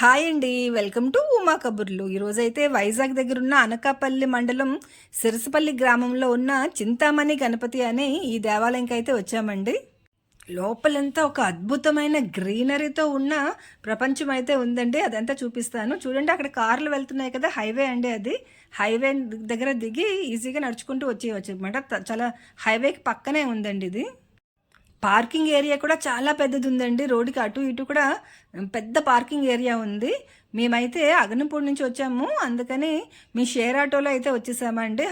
Hi అండి welcome to Uma కబుర్లు. ఈరోజైతే వైజాగ్ దగ్గర ఉన్న అనకాపల్లి మండలం సిరసపల్లి గ్రామంలో ఉన్న చింతామణి గణపతి అనే ఈ దేవాలయంకి అయితే వచ్చామండి. లోపలంతా ఒక అద్భుతమైన గ్రీనరీతో ఉన్న ప్రపంచం అయితే ఉందండి. అదంతా చూపిస్తాను. చూడండి అక్కడ కార్లు వెళ్తున్నాయి కదా హైవే అండి అది. హైవే దగ్గర దిగి ఈజీగా నడుచుకుంటూ వచ్చేయచ్చు అనమాట చాలా హైవేకి పక్కనే ఉందండి ఇది. పార్కింగ్ ఏరియా కూడా చాలా పెద్దది ఉందండి రోడ్డుకి అటు ఇటు కూడా పెద్ద పార్కింగ్ ఏరియా ఉంది. మేమైతే అగనపూడి నుంచి వచ్చాము. అందుకని మీ షేర్ ఆటోలో అయితే వచ్చేసామండి.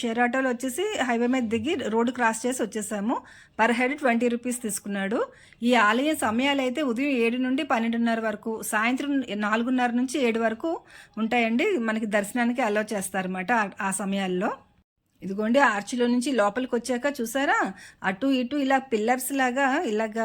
షేర్ ఆటోలో వచ్చేసి హైవే మీద దిగి రోడ్డు క్రాస్ చేసి వచ్చేసాము. పర్ హెడ్ ట్వంటీ రూపీస్ తీసుకున్నాడు. ఈ ఆలయం సమయాలు అయితే ఉదయం ఏడు నుండి పన్నెండున్నర వరకు సాయంత్రం నాలుగున్నర నుంచి ఏడు వరకు ఉంటాయండి. మనకి దర్శనానికి అలో చేస్తారన్నమాట ఆ సమయాల్లో. ఇదిగోండి ఆర్చిలో నుంచి లోపలికి వచ్చాక చూసారా? అటు ఇటు ఇలా పిల్లర్స్ లాగా ఇలాగా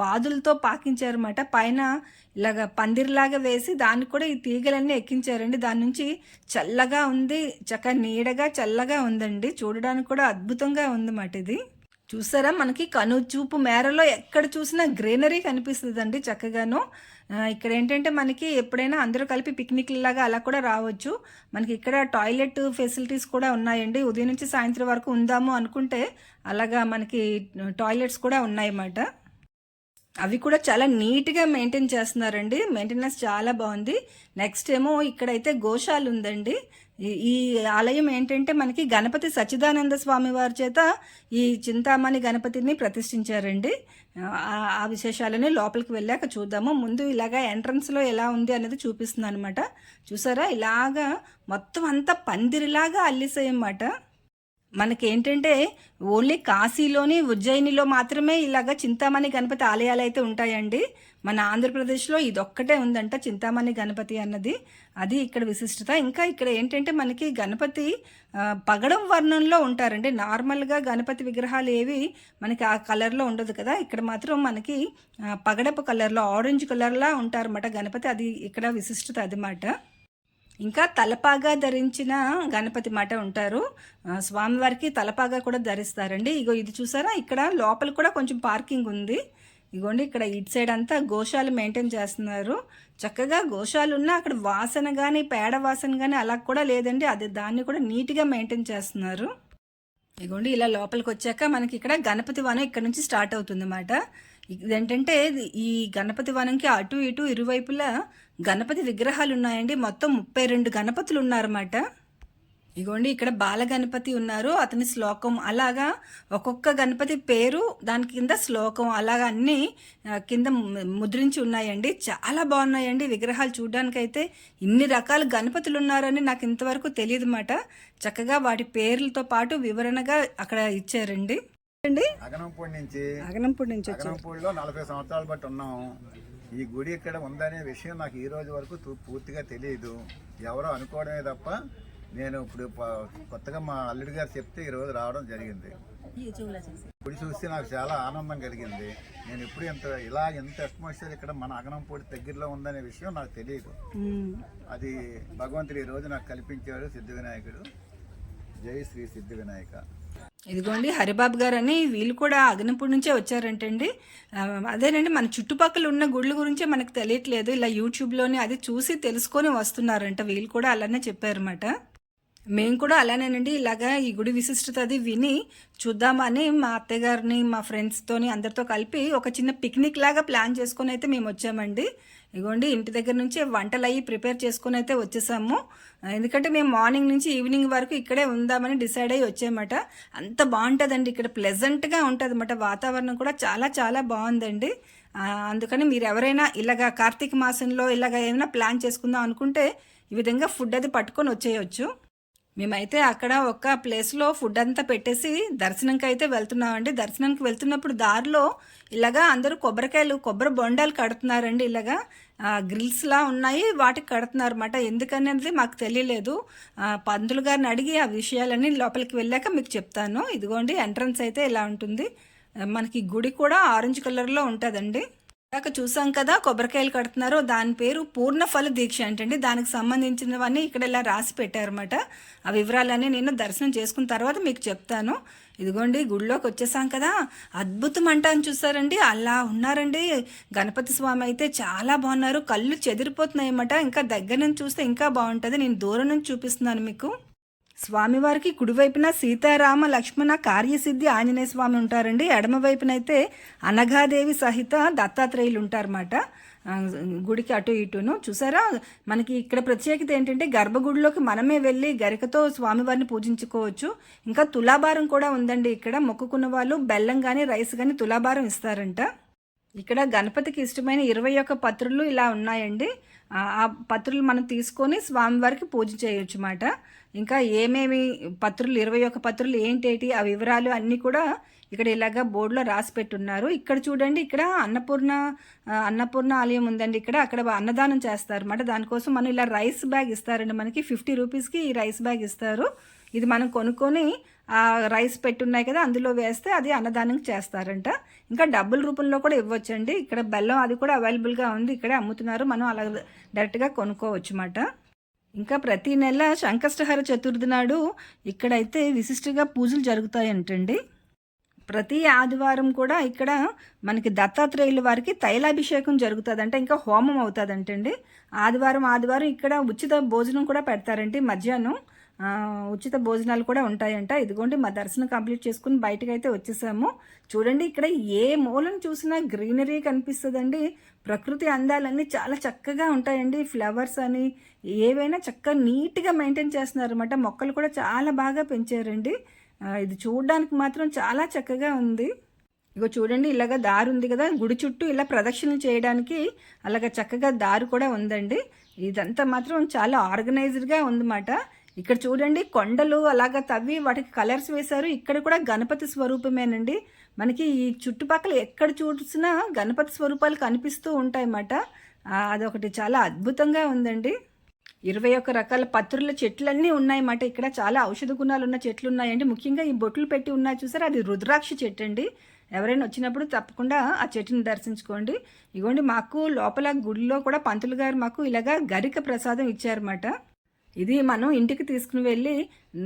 పాదులతో పాకించారన్నమాట. పైన ఇలాగ పందిరిలాగా వేసి దానికి కూడా ఈ తీగలన్నీ ఎక్కించారండి. దాని నుంచి చల్లగా ఉంది చక్క నీడగా చల్లగా ఉందండి. చూడడానికి కూడా అద్భుతంగా ఉందన్నమాట ఇది. చూసారా? మనకి కను చూపు మేరలో ఎక్కడ చూసినా గ్రీనరీ కనిపిస్తుందండి చక్కగాను. ఇక్కడ ఏంటంటే మనకి ఎప్పుడైనా అందరూ కలిపి పిక్నిక్ లాగా అలా కూడా రావచ్చు. మనకి ఇక్కడ టాయిలెట్ ఫెసిలిటీస్ కూడా ఉన్నాయండి. ఉదయం నుంచి సాయంత్రం వరకు ఉందాము అనుకుంటే అలాగా మనకి టాయిలెట్స్ కూడా ఉన్నాయన్నమాట. అవి కూడా చాలా నీట్గా మెయింటైన్ చేస్తున్నారండి. మెయింటెనెన్స్ చాలా బాగుంది. నెక్స్ట్ ఏమో ఇక్కడైతే గోశాల ఉందండి. ఈ- ఈ ఆలయం ఏంటంటే మనకి గణపతి సచ్చిదానంద స్వామి వారి చేత ఈ చింతామణి గణపతిని ప్రతిష్ఠించారండి. ఆ- ఆ విశేషాలని లోపలికి వెళ్ళాక చూద్దాము. ముందు ఇలాగా ఎంట్రన్స్లో ఎలా ఉంది అనేది చూపిస్తుంది అనమాట చూసారా? ఇలాగా మొత్తం అంతా పందిరిలాగా అల్లిసాయన్నమాట మనకేంటంటే ఓన్లీ కాశీలోని ఉజ్జయినిలో మాత్రమే ఇలాగ చింతామణి గణపతి ఆలయాలు అయితే ఉంటాయండి. మన ఆంధ్రప్రదేశ్లో ఇదొక్కటే ఉందంట చింతామణి గణపతి అన్నది. అది ఇక్కడ విశిష్టత. ఇంకా ఇక్కడ ఏంటంటే మనకి గణపతి పగడం వర్ణంలో ఉంటారండి. నార్మల్గా గణపతి విగ్రహాలు ఏవి మనకి ఆ కలర్లో ఉండదు కదా. ఇక్కడ మాత్రం మనకి పగడపు కలర్లో ఆరెంజ్ కలర్లా ఉంటారన్నమాట గణపతి. అది ఇక్కడ విశిష్టత అదిమాట. ఇంకా తలపాగా ధరించిన గణపతి మాట ఉంటారు. స్వామివారికి తలపాగా కూడా ధరిస్తారండి. ఇగో ఇది చూసారా? ఇక్కడ లోపల కూడా కొంచెం పార్కింగ్ ఉంది. ఇగోండి ఇక్కడ ఇటు సైడ్ అంతా గోశాలు మెయింటైన్ చేస్తున్నారు. చక్కగా గోశాలు ఉన్నా అక్కడ వాసన కానీ పేడ వాసన కానీ అలా కూడా లేదండి. అది దాన్ని కూడా నీట్గా మెయింటైన్ చేస్తున్నారు. ఇగోండి ఇలా లోపలికి వచ్చాక మనకి ఇక్కడ గణపతి వనం ఇక్కడ నుంచి స్టార్ట్ అవుతుంది అన్నమాట ఇదేంటంటే ఈ గణపతి వనంకి అటు ఇటు ఇరువైపులా గణపతి విగ్రహాలు ఉన్నాయండి మొత్తం ముప్పై రెండు గణపతులు ఉన్నారన్నమాట ఇగోండి ఇక్కడ బాల గణపతి ఉన్నారు. అతని శ్లోకం అలాగా ఒక్కొక్క గణపతి పేరు దాని కింద శ్లోకం అలాగా అన్ని కింద ముద్రించి ఉన్నాయండి. చాలా బాగున్నాయండి విగ్రహాలు చూడడానికైతే. ఇన్ని రకాల గణపతులు ఉన్నారని నాకు ఇంతవరకు తెలియదు మాట చక్కగా వాటి పేర్లతో పాటు వివరణగా అక్కడ ఇచ్చారండి. అగనంపూడి నుంచి అగనంపూడి నుంచి అగనంపూడిలో నలభై సంవత్సరాలు బట్టి ఉన్నాం. ఈ గుడి ఇక్కడ ఉందనే విషయం నాకు ఈ రోజు వరకు పూర్తిగా తెలియదు ఎవరో అనుకోవడమే తప్ప నేను ఇప్పుడు కొత్తగా మా అల్లుడి గారు చెప్తే ఈ రోజు రావడం జరిగింది. గుడి చూస్తే నాకు చాలా ఆనందం కలిగింది. నేను ఎప్పుడు ఇంత ఇలా ఎంత అట్మాస్ఫియర్ ఇక్కడ మన అగనంపూడి దగ్గరలో ఉందనే విషయం నాకు తెలియదు. అది భగవంతుడు ఈ రోజు నాకు కల్పించాడు సిద్ధి వినాయకుడు. జై శ్రీ సిద్ధి వినాయక. ఇదిగోండి హరిబాబు గారు అని వీళ్ళు కూడా అగ్నపూడి నుంచే వచ్చారంటండి. అదేనండి మన చుట్టుపక్కల ఉన్న గుళ్ళ గురించే మనకు తెలియట్లేదు. ఇలా యూట్యూబ్లోనే అది చూసి తెలుసుకొని వస్తున్నారంట. వీళ్ళు కూడా అలానే చెప్పారన్నమాట. మేము కూడా అలానేనండి. ఇలాగా ఈ గుడి విశిష్టత అది విని చూద్దామని మా అత్తయ్య గారిని మా ఫ్రెండ్స్తోని అందరితో కలిపి ఒక చిన్న పిక్నిక్ లాగా ప్లాన్ చేసుకొని అయితే మేము వచ్చామండి. ఇగోండి ఇంటి దగ్గర నుంచి వంటలు అయ్యి ప్రిపేర్ చేసుకొని అయితే వచ్చేసాము. ఎందుకంటే మేము మార్నింగ్ నుంచి ఈవినింగ్ వరకు ఇక్కడే ఉందామని డిసైడ్ అయ్యి వచ్చామట. అంత బాగుంటుందండి. ఇక్కడ ప్లెజెంట్గా ఉంటుంది అన్నమాట వాతావరణం కూడా చాలా చాలా బాగుందండి. అందుకని మీరు ఎవరైనా ఇలాగా కార్తీక మాసంలో ఇలాగ ఏమైనా ప్లాన్ చేసుకుందాం అనుకుంటే ఈ విధంగా ఫుడ్ అది పట్టుకొని వచ్చేయచ్చు. మేమైతే అక్కడ ఒక ప్లేస్లో ఫుడ్ అంతా పెట్టేసి దర్శనంకి అయితే వెళ్తున్నామండి. దర్శనానికి వెళ్తున్నప్పుడు దారిలో ఇలాగా అందరూ కొబ్బరికాయలు కొబ్బరి బొండాలు కడుతున్నారండి ఇలాగా. గ్రిల్స్లా ఉన్నాయి వాటికి కడుతున్నారు అనమాట ఎందుకనేది మాకు తెలియలేదు. పందులు గారిని అడిగి ఆ విషయాలన్నీ లోపలికి వెళ్ళాక మీకు చెప్తాను. ఇదిగోండి ఎంట్రన్స్ అయితే ఇలా ఉంటుంది. మనకి గుడి కూడా ఆరెంజ్ కలర్లో ఉంటుందండి. ఇందాక చూసాం కదా కొబ్బరికాయలు కడుతున్నారు దాని పేరు పూర్ణఫల దీక్ష ఏంటండి దానికి సంబంధించినవన్నీ ఇక్కడ ఇలా రాసి పెట్టారన్నమాట. ఆ వివరాలన్నీ నేను దర్శనం చేసుకున్న తర్వాత మీకు చెప్తాను. ఇదిగోండి గుడిలోకి వచ్చేసాం కదా. అద్భుతం అంట అని చూసారండి. అలా ఉన్నారండి. గణపతి స్వామి అయితే చాలా బాగున్నారు. కళ్ళు చెదిరిపోతున్నాయి అన్నమాట ఇంకా దగ్గర నుంచి చూస్తే ఇంకా బాగుంటుంది. నేను దూరం నుంచి చూపిస్తున్నాను మీకు. స్వామివారికి కుడివైపున సీతారామ లక్ష్మణ కార్యసిద్ధి ఆంజనేయ స్వామి ఉంటారండి. ఎడమవైపునైతే అనఘాదేవి సహిత దత్తాత్రేయులు ఉంటారన్నమాట గుడికి అటు ఇటును. చూసారా? మనకి ఇక్కడ ప్రత్యేకత ఏంటంటే గర్భగుడిలోకి మనమే వెళ్ళి గరికతో స్వామివారిని పూజించుకోవచ్చు. ఇంకా తులాభారం కూడా ఉందండి ఇక్కడ. మొక్కుకున్న వాళ్ళు బెల్లం కానీ రైస్ కానీ తులాభారం ఇస్తారంట. ఇక్కడ గణపతికి ఇష్టమైన ఇరవై ఒక్క పత్రులు ఇలా ఉన్నాయండి. ఆ ఆ పత్రులు మనం తీసుకొని స్వామివారికి పూజ చేయొచ్చు అన్నమాట. ఇంకా ఏమేమి పత్రులు ఇరవై ఒక్క పత్రులు ఏంటేటి ఆ వివరాలు అన్నీ కూడా ఇక్కడ ఇలాగా బోర్డులో రాసి పెట్టున్నారు. ఇక్కడ చూడండి ఇక్కడ అన్నపూర్ణ అన్నపూర్ణ ఆలయం ఉందండి ఇక్కడ. అక్కడ అన్నదానం చేస్తారు అన్నమాట దానికోసం మనం ఇలా రైస్ బ్యాగ్ ఇస్తారండి మనకి. ఫిఫ్టీ రూపీస్కి ఈ రైస్ బ్యాగ్ ఇస్తారు. ఇది మనం కొనుక్కొని ఆ రైస్ పెట్టున్నాయి కదా అందులో వేస్తే అది అన్నదానం చేస్తారంట. ఇంకా డబ్బుల రూపంలో కూడా ఇవ్వచ్చండి. ఇక్కడ బెల్లం అది కూడా అవైలబుల్గా ఉంది. ఇక్కడే అమ్ముతున్నారు. మనం అలా డైరెక్ట్గా కొనుక్కోవచ్చు అన్నమాట ఇంకా ప్రతి నెల సంకష్టహర చతుర్థి నాడు ఇక్కడైతే విశిష్టంగా పూజలు జరుగుతాయంటండి. ప్రతి ఆదివారం కూడా ఇక్కడ మనకి దత్తాత్రేయుల వారికి తైలాభిషేకం జరుగుతుందంట ఇంకా హోమం అవుతుందంటండి. ఆదివారం ఆదివారం ఇక్కడ ఉచిత భోజనం కూడా పెడతారండి మధ్యాహ్నం. ఉచిత భోజనాలు కూడా ఉంటాయంట. ఇదిగోండి మా దర్శనం కంప్లీట్ చేసుకుని బయటకు అయితే వచ్చేసాము. చూడండి ఇక్కడ ఏ మూలను చూసినా గ్రీనరీ కనిపిస్తుందండి. ప్రకృతి అందాలన్నీ చాలా చక్కగా ఉంటాయండి. ఫ్లవర్స్ అని ఏవైనా చక్కగా నీట్గా మెయింటైన్ చేస్తున్నారు అనమాట మొక్కలు కూడా చాలా బాగా పెంచారండి. ఇది చూడడానికి మాత్రం చాలా చక్కగా ఉంది. ఇగో చూడండి ఇలాగ దారి ఉంది కదా. గుడి చుట్టూ ఇలా ప్రదక్షిణలు చేయడానికి అలాగ చక్కగా దారి కూడా ఉందండి. ఇదంతా మాత్రం చాలా ఆర్గనైజ్డ్గా ఉందన్నమాట. ఇక్కడ చూడండి కొండలు అలాగ తవ్వి వాటికి కలర్స్ వేశారు. ఇక్కడ కూడా గణపతి స్వరూపమేనండి. మనకి ఈ చుట్టుపక్కల ఎక్కడ చూసినా గణపతి స్వరూపాలు కనిపిస్తూ ఉంటాయన్నమాట. అదొకటి చాలా అద్భుతంగా ఉందండి. ఇరవై ఒక్క రకాల పత్రుల చెట్లన్నీ ఉన్నాయన్నమాట. ఇక్కడ చాలా ఔషధ గుణాలు ఉన్న చెట్లు ఉన్నాయండి. ముఖ్యంగా ఈ బొట్లు పెట్టి ఉన్నాయి చూసారా? అది రుద్రాక్ష చెట్టు అండి. ఎవరైనా వచ్చినప్పుడు తప్పకుండా ఆ చెట్టుని దర్శించుకోండి. ఇగోండి మాకు లోపల గుడిలో కూడా పంతులు గారు మాకు ఇలాగా గరిక ప్రసాదం ఇచ్చారన్నమాట. ఇది మనం ఇంటికి తీసుకుని వెళ్ళి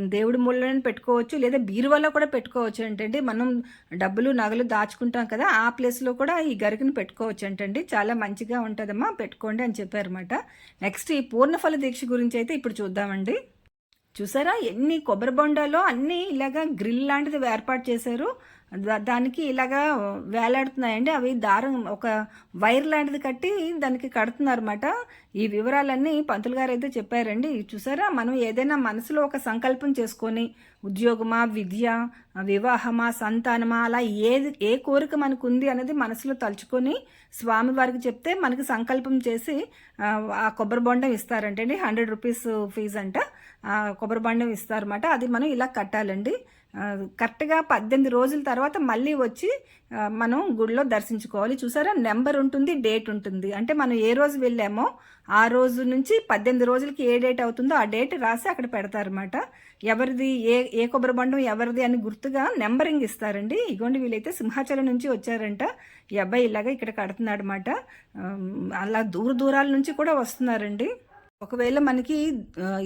దేవుడి ముళ్ళని పెట్టుకోవచ్చు లేదా బీరువాలో కూడా పెట్టుకోవచ్చు ఏంటంటే మనం డబ్బులు నగలు దాచుకుంటాం కదా ఆ ప్లేస్లో కూడా ఈ గరికను పెట్టుకోవచ్చు ఏంటండి చాలా మంచిగా ఉంటుందమ్మా పెట్టుకోండి అని చెప్పారన్నమాట. నెక్స్ట్ ఈ పూర్ణఫల దీక్ష గురించి అయితే ఇప్పుడు చూద్దామండి. చూసారా? ఎన్ని కొబ్బరి బొండాలో అన్నీ ఇలాగా గ్రిల్ లాంటిది ఏర్పాటు చేశారు. దానికి ఇలాగా వేలాడుతున్నాయండి. అవి దారం ఒక వైర్ లాంటిది కట్టి దానికి కడుతున్నారన్నమాట. ఈ వివరాలన్నీ పంతులు గారు అయితే చెప్పారండి చూసారా? మనం ఏదైనా మనసులో ఒక సంకల్పం చేసుకొని ఉద్యోగమా విద్య వివాహమా సంతానమా అలా ఏది ఏ కోరిక మనకు ఉంది అనేది మనసులో తలుచుకొని స్వామి వారికి చెప్తే మనకి సంకల్పం చేసి ఆ, కొబ్బరి బొండం ఇస్తారంటండి. హండ్రెడ్ రూపీస్ ఫీజు అంట ఆ కొబ్బరి బొండం ఇస్తారన్నమాట. అది మనం ఇలా కట్టాలండి. కరెక్ట్గా పద్దెనిమిది రోజుల తర్వాత మళ్ళీ వచ్చి మనం గుడిలో దర్శించుకోవాలి. చూసారా? నెంబర్ ఉంటుంది డేట్ ఉంటుంది. అంటే మనం ఏ రోజు వెళ్ళామో ఆ రోజు నుంచి పద్దెనిమిది రోజులకి ఏ డేట్ అవుతుందో ఆ డేట్ రాసి అక్కడ పెడతారనమాట ఎవరిది ఏ ఏ కొబ్బరి బండం ఎవరిది అని గుర్తుగా నెంబరింగ్ ఇస్తారండి. ఇగోండి వీళ్ళైతే సింహాచలం నుంచి వచ్చారంట. ఈ అబ్బాయి ఇలాగా ఇక్కడ కడుతున్నాడు అనమాట అలా దూర దూరాల నుంచి కూడా వస్తున్నారండి. ఒకవేళ మనకి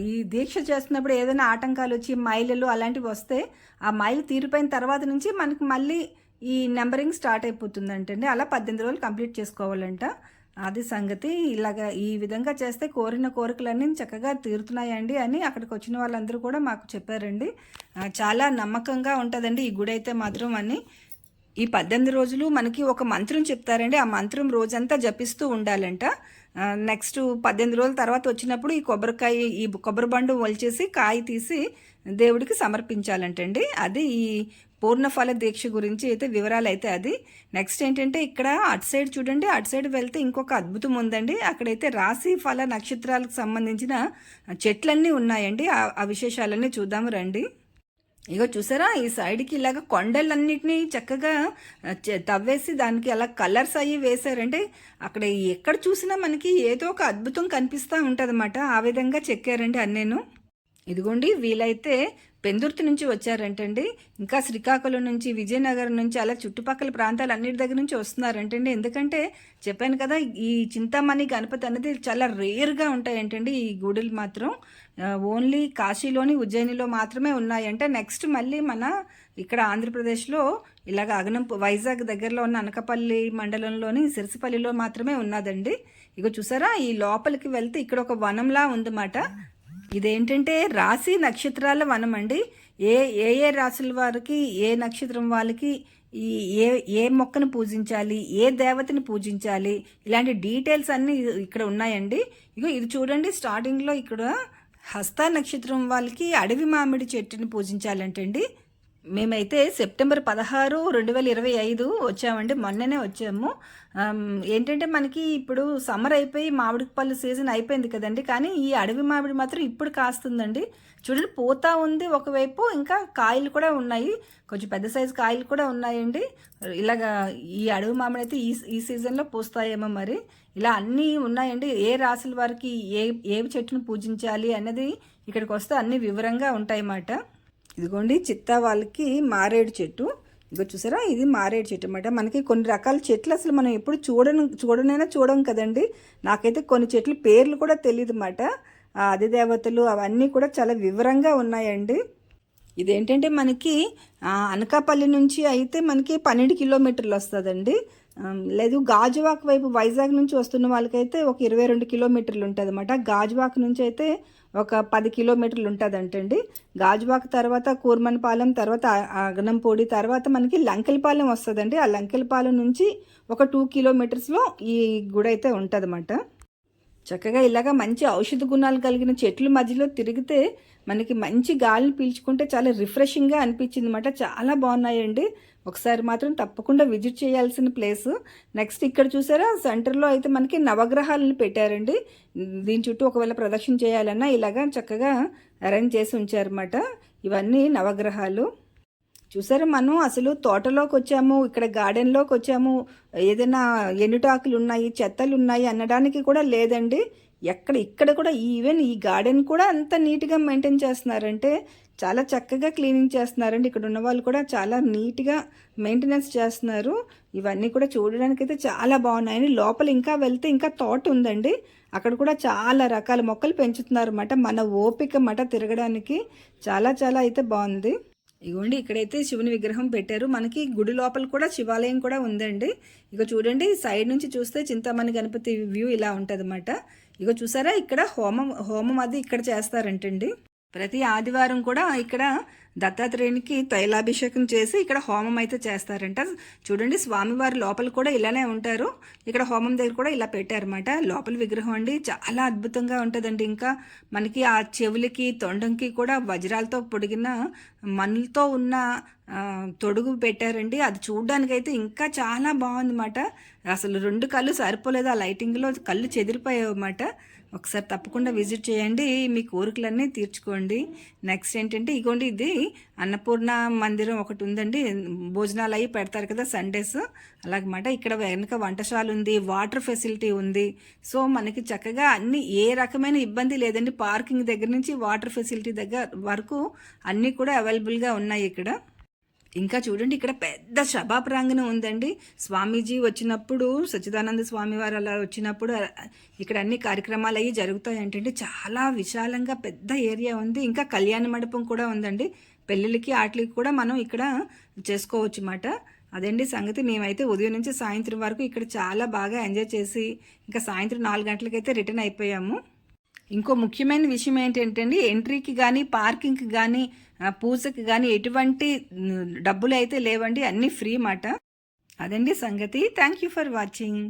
ఈ దీక్ష చేస్తున్నప్పుడు ఏదైనా ఆటంకాలు వచ్చి మైలులు అలాంటివి వస్తే ఆ మైలు తీరిపోయిన తర్వాత నుంచి మనకి మళ్ళీ ఈ నెంబరింగ్ స్టార్ట్ అయిపోతుందంటండి. అలా పద్దెనిమిది రోజులు కంప్లీట్ చేసుకోవాలంట. అది సంగతి ఇలాగా ఈ విధంగా చేస్తే కోరిన కోరికలన్నీ చక్కగా తీరుతున్నాయండి అని అక్కడికి వచ్చిన వాళ్ళందరూ కూడా మాకు చెప్పారండి. చాలా నమ్మకంగా ఉంటుందండి ఈ గుడి అయితే మాత్రం అని. ఈ పద్దెనిమిది రోజులు మనకి ఒక మంత్రం చెప్తారండి. ఆ మంత్రం రోజంతా జపిస్తూ ఉండాలంట. నెక్స్ట్ పద్దెనిమిది రోజుల తర్వాత వచ్చినప్పుడు ఈ కొబ్బరికాయ ఈ కొబ్బరి బండు ఒలిచేసి కాయ తీసి దేవుడికి సమర్పించాలంటండి. అది ఈ పూర్ణఫల దీక్ష గురించి అయితే వివరాలు అయితే అది. నెక్స్ట్ ఏంటంటే ఇక్కడ అటు సైడ్ చూడండి అటు సైడ్ వెళ్తే ఇంకొక అద్భుతం ఉందండి. అక్కడైతే రాశి ఫల నక్షత్రాలకు సంబంధించిన చెట్లన్నీ ఉన్నాయండి. ఆ విశేషాలన్నీ చూద్దాము రండి. ఇగో చూసారా ఈ సైడ్కి ఇలాగ కొండలన్నిటినీ చక్కగా తవ్వేసి దానికి అలా కలర్స్ అయ్యి వేశారంటే అక్కడ ఎక్కడ చూసినా మనకి ఏదో ఒక అద్భుతం కనిపిస్తూ ఉంటుంది ఆ విధంగా చెక్కారండి అన్నేను. ఇదిగోండి వీలైతే పెందుర్తి నుంచి వచ్చారంటండి. ఇంకా శ్రీకాకుళం నుంచి విజయనగరం నుంచి అలా చుట్టుపక్కల ప్రాంతాలు అన్నిటి దగ్గర నుంచి వస్తున్నారంటండి. ఎందుకంటే చెప్పాను కదా ఈ చింతామణి గణపతి అనేది చాలా రేర్గా ఉంటాయంటండి ఈ గుడులు మాత్రం. ఓన్లీ కాశీలోని ఉజ్జయినిలో మాత్రమే ఉన్నాయంటే. నెక్స్ట్ మళ్ళీ మన ఇక్కడ ఆంధ్రప్రదేశ్లో ఇలాగ అగనం వైజాగ్ దగ్గరలో ఉన్న అనకపల్లి మండలంలోని సిరిసిపల్లిలో మాత్రమే ఉన్నదండి. ఇక చూసారా ఈ లోపలికి వెళ్తే ఇక్కడ ఒక వనంలా ఉందన్నమాట. ఇదేంటంటే రాశి నక్షత్రాల వనం అండి ఏ ఏ ఏ రాశుల వారికి ఏ నక్షత్రం వాళ్ళకి ఈ ఏ ఏ మొక్కను పూజించాలి ఏ దేవతని పూజించాలి ఇలాంటి డీటెయిల్స్ అన్నీ ఇక్కడ ఉన్నాయండి. ఇగో ఇది చూడండి స్టార్టింగ్లో ఇక్కడ హస్త నక్షత్రం వాళ్ళకి అడవి మామిడి చెట్టుని పూజించాలంటండి. మేమైతే సెప్టెంబర్ పదహారు రెండు వేల ఇరవై ఐదు వచ్చామండి. మొన్ననే వచ్చాము. ఏంటంటే మనకి ఇప్పుడు సమ్మర్ అయిపోయి మామిడి పళ్ళు సీజన్ అయిపోయింది కదండి. కానీ ఈ అడవి మామిడి మాత్రం ఇప్పుడు కాస్తుందండి. చూడండి పూత ఉంది ఒకవైపు ఇంకా కాయలు కూడా ఉన్నాయి. కొంచెం పెద్ద సైజు కాయలు కూడా ఉన్నాయండి. ఇలాగా ఈ అడవి మామిడి అయితే ఈ ఈ సీజన్లో పూస్తాయేమో మరి. ఇలా అన్నీ ఉన్నాయండి. ఏ రాశుల వారికి ఏ ఏ చెట్టును పూజించాలి అన్నది ఇక్కడికి వస్తే అన్ని వివరంగా ఉంటాయన్నమాట. ఇదిగోండి చిత్తా వాళ్ళకి మారేడు చెట్టు. ఇదిగో చూసారా ఇది మారేడు చెట్టు అనమాట మనకి కొన్ని రకాల చెట్లు అసలు మనం ఎప్పుడు చూడను చూడనైనా చూడం కదండి. నాకైతే కొన్ని చెట్లు పేర్లు కూడా తెలియదు అన్నమాట. ఆ అధిదేవతలు అవన్నీ కూడా చాలా వివరంగా ఉన్నాయండి. ఇదేంటంటే మనకి అనకాపల్లి నుంచి అయితే మనకి పన్నెండు కిలోమీటర్లు వస్తుందండి. లేదు గాజువాక్ వైపు వైజాగ్ నుంచి వస్తున్న వాళ్ళకైతే ఒక ఇరవై రెండు కిలోమీటర్లు ఉంటుంది అనమాట గాజువాక్ నుంచి అయితే ఒక పది కిలోమీటర్లు ఉంటుంది అంటండి గాజువాక్ తర్వాత కూర్మన్పాలెం తర్వాత ఆ- అగనంపూడి తర్వాత మనకి లంకెలపాలెం వస్తుందండి. ఆ లంకెలపాలెం నుంచి ఒక టూ కిలోమీటర్స్లో ఈ గుడి అయితే ఉంటుంది చక్కగా ఇలాగా మంచి ఔషధ గుణాలు కలిగిన చెట్ల మధ్యలో తిరిగితే మనకి మంచి గాలిని పీల్చుకుంటే చాలా రిఫ్రెషింగ్గా అనిపించింది అనమాట చాలా బాగున్నాయండి. ఒకసారి మాత్రం తప్పకుండా విజిట్ చేయాల్సిన ప్లేస్. నెక్స్ట్ ఇక్కడ చూసారా సెంటర్లో అయితే మనకి నవగ్రహాలను పెట్టారండి. దీని చుట్టూ ఒకవేళ ప్రదక్షిణ చేయాలన్నా ఇలాగా చక్కగా అరేంజ్ చేసి ఉంచారన్నమాట. ఇవన్నీ నవగ్రహాలు. చూసారా మనం అసలు తోటలోకి వచ్చాము ఇక్కడ గార్డెన్లోకి వచ్చాము. ఏదైనా ఎన్నిటాకులు ఉన్నాయి చెత్తలు ఉన్నాయి అనడానికి కూడా లేదండి. ఎక్కడ ఇక్కడ కూడా ఈవెన్ ఈ గార్డెన్ కూడా అంత నీట్గా మెయింటైన్ చేస్తున్నారంటే చాలా చక్కగా క్లీనింగ్ చేస్తున్నారండి. ఇక్కడ ఉన్న వాళ్ళు కూడా చాలా నీట్గా మెయింటెనెన్స్ చేస్తున్నారు. ఇవన్నీ కూడా చూడడానికి అయితే చాలా బాగున్నాయని లోపల ఇంకా వెళ్తే ఇంకా తోట ఉందండి. అక్కడ కూడా చాలా రకాల మొక్కలు పెంచుతున్నారు అన్నమాట మన ఓపిక మట తిరగడానికి చాలా చాలా అయితే బాగుంది. ఇగోండి ఇక్కడైతే శివుని విగ్రహం పెట్టారు. మనకి గుడి లోపల కూడా శివాలయం కూడా ఉందండి. ఇక చూడండి సైడ్ నుంచి చూస్తే చింతామణి గణపతి వ్యూ ఇలా ఉంటుందన్నమాట. ఇక చూసారా? ఇక్కడ హోమం హోమం అది ఇక్కడ చేస్తారంటండి. ప్రతి ఆదివారం కూడా ఇక్కడ దత్తాత్రేయునికి తైలాభిషేకం చేసి ఇక్కడ హోమం అయితే చేస్తారంట. చూడండి స్వామివారి లోపల కూడా ఇలానే ఉంటారు. ఇక్కడ హోమం దగ్గర కూడా ఇలా పెట్టారన్నమాట. లోపల విగ్రహం అండి చాలా అద్భుతంగా ఉంటుందండి. ఇంకా మనకి ఆ చెవులకి తొండంకి కూడా వజ్రాలతో పొడిగిన మనులతో ఉన్న తొడుగు పెట్టారండి. అది చూడ్డానికైతే ఇంకా చాలా బాగుందన్నమాట. అసలు రెండు కళ్ళు సరిపోలేదు ఆ లైటింగ్లో. కళ్ళు చెదిరిపోయాయి అన్నమాట ఒకసారి తప్పకుండా విజిట్ చేయండి. మీ కోరికలన్నీ తీర్చుకోండి. నెక్స్ట్ ఏంటంటే ఇగోండి ఇది అన్నపూర్ణ మందిరం ఒకటి ఉందండి. భోజనాలు అవి పెడతారు కదా సండేస్ అలాగమాట ఇక్కడ వెనక వంటశాల ఉంది వాటర్ ఫెసిలిటీ ఉంది. సో మనకి చక్కగా అన్ని ఏ రకమైన ఇబ్బంది లేదండి. పార్కింగ్ దగ్గర నుంచి వాటర్ ఫెసిలిటీ దగ్గర వరకు అన్నీ కూడా అవైలబుల్గా ఉన్నాయి ఇక్కడ. ఇంకా చూడండి ఇక్కడ పెద్ద సభా ప్రాంగణం ఉందండి. స్వామీజీ వచ్చినప్పుడు సచ్చిదానంద స్వామి వారు అలా వచ్చినప్పుడు ఇక్కడ అన్ని కార్యక్రమాలు అవి జరుగుతాయి అంటే చాలా విశాలంగా పెద్ద ఏరియా ఉంది. ఇంకా కళ్యాణ మండపం కూడా ఉందండి. పెళ్ళిళ్ళకి వాటికి కూడా మనం ఇక్కడ చేసుకోవచ్చు అన్నమాట అదండి సంగతి. మేమైతే ఉదయం నుంచి సాయంత్రం వరకు ఇక్కడ చాలా బాగా ఎంజాయ్ చేసి ఇంకా సాయంత్రం నాలుగు గంటలకైతే రిటర్న్ అయిపోయాము. ఇంకో ముఖ్యమైన విషయం ఏంటంటే ఎంట్రీకి కానీ పార్కింగ్కి కానీ పూజకి కానీ ఎటువంటి డబ్బులు అయితే లేవండి అన్నీ ఫ్రీ మాట. అదండి సంగతి. Thank you for watching.